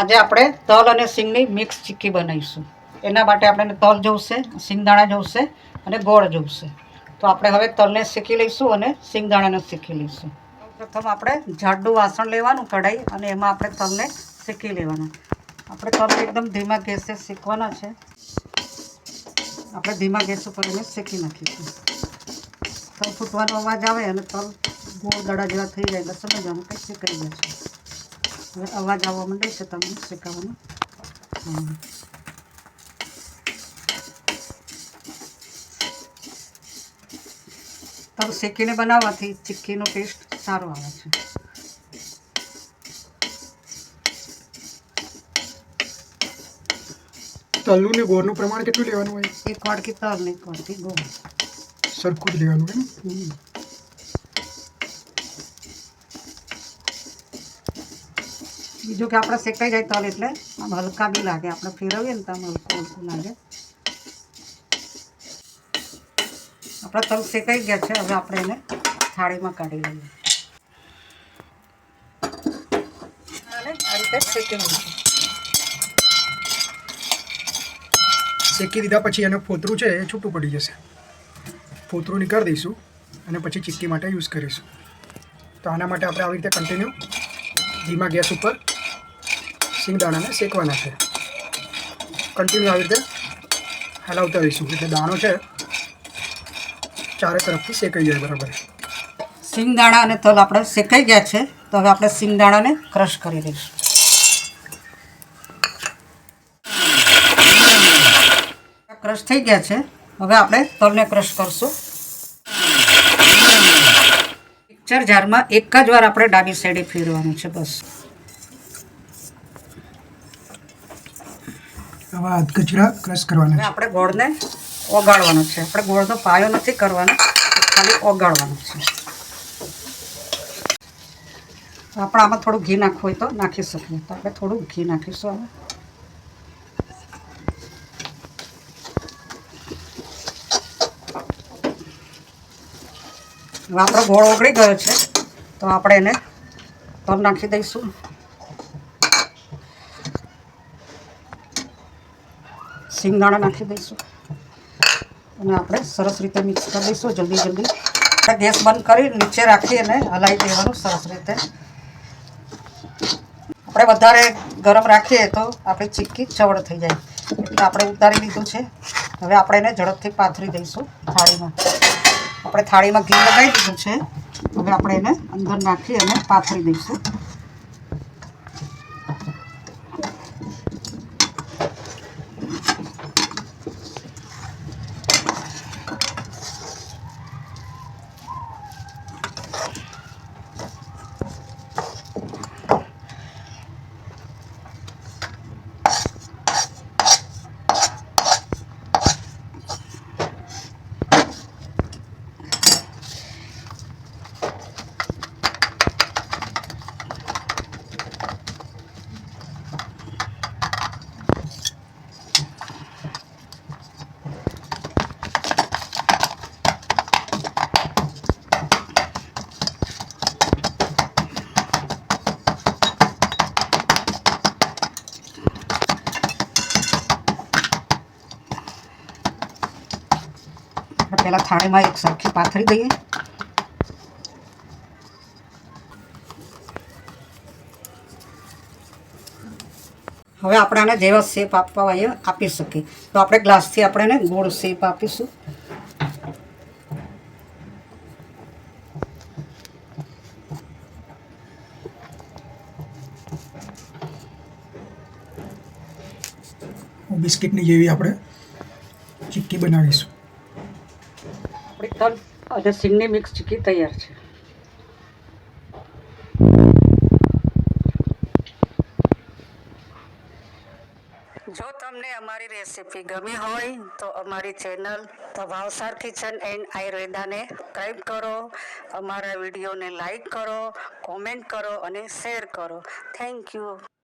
આજે આપણે તલ અને સિંગની મિક્સ ચીક્કી બનાવીશું. એના માટે આપણે તલ જોઈશે સિંગદાણા જોઈશે અને ગોળ જોઈશે તો આપણે હવે તલને શેકી લઈશું અને સિંગદાણાને શેકી લઈશું. પ્રથમ આપણે જાડું વાસણ લેવાનું, કઢાઈ, અને એમાં આપણે તલને શેકી લેવાના. આપણે તલ એકદમ ધીમા ગેસે શેકવાના છે. આપણે ધીમા ગેસ ઉપર એને શેકી નાખીશું. તલ ફૂટવાનો અવાજ આવે અને તલ ગોળ દડા જેવા થઈ જાય એટલે સમજવાનું કંઈ શેકાઈ જશે હવે અવાજ આવવા માંડે છે તમને શેકાવાનો તો શેકીને બનાવવાથી ચીક્કીનો ટેસ્ટ સારો આવે છે તલનું ને ગોળનું પ્રમાણ કેટલું લેવાનું હોય એક વાડકી તલ ને એક વાડકી ગોળ સરખું જ લેવાનું હોય ને બીજું કે આપણે શેકાઈ જાય તલ એટલે. આમ હલકા બી લાગે. આપણે ફેરવીએ ને તો આમ હલકું હલકું લાગે. આપણા તલ શેકાઈ ગયા છે. હવે આપણે એને થાળીમાં કાઢી લઈએ. અને આ રીતે શેકી લઈશું શેકી દીધા પછી એનું ફોતરું છે એ છૂટું પડી જશે. ફોતરું નીકળી દઈશું અને પછી ચીક્કી માટે યુઝ કરીશું. તો આના માટે આપણે આવી રીતે કન્ટિન્યુ ધીમા ગેસ ઉપર સિંગદાણાને શેકવાના છે. કન્ટિન્યુ આવી રીતે હલાવતા રહીશું. એટલે દાણો છે, ચારે તરફથી શેકાઈ જાય બરાબર. સિંગદાણા અને તલ આપણે શેકાઈ ગયા છે, તો હવે આપણે સિંગદાણાને ક્રશ કરી દઈશું. ક્રશ થઈ ગયા છે, હવે આપણે તલને ક્રશ કરશું. મિક્સર જારમાં એક જ વાર આપણે ડાબી સાઈડે ફેરવાનું છે, બસ. હવે કચરા ક્રશ કરવાના છે. આપણે ગોળને ઓગાળવાનો છે. આપણે ગોળનો પાયો નથી કરવાનો ખાલી ઓગાળવાનો છે. આપણે આમાં થોડું ઘી નાખવું હોય તો નાખી શકીએ. તો આપણે થોડું ઘી નાખીશું આમાં. હવે આપણો ગોળ ઓગળી ગયો છે તો આપણે એને તલ નાખી દઈશું. સિંગદાણા નાખી દઈશું. અને આપણે સરસ રીતે મિક્સ કરી દઈશું. જલ્દી જલ્દી. આપણે ગેસ બંધ કરી નીચે રાખી અને હલાવી દેવાનું સરસ રીતે. આપણે વધારે ગરમ રાખીએ તો આપણી ચીક્કી ચવડ થઈ જાય. એટલે આપણે ઉતારી લીધું છે. હવે આપણે એને ઝડપથી પાથરી દઈશું થાળીમાં. આપણે થાળીમાં ઘી લગાવી દીધું છે. હવે આપણે એને અંદર નાખી અને પાથરી દઈશું. આપણે પહેલાં થાળીમાં એક સરખી પાથરી દઈએ. હવે આપણે આને જેવા શેપ આપવા હોય આપી શકીએ. તો આપણે ગ્લાસથી આપણે એને ગોળ શેપ આપીશું. બિસ્કિટની જેવી આપણે ચીક્કી બનાવીશું. આપણી તલ અને સિંગની મિક્સ ચીકી તૈયાર છે. જો તમને અમારી રેસીપી ગમી હોય તો અમારી channel the Bhavsar kitchen and આયુર્વેદાને subscribe કરો, અમારા વિડીયોને લાઈક કરો કોમેન્ટ કરો અને શેર કરો. Thank you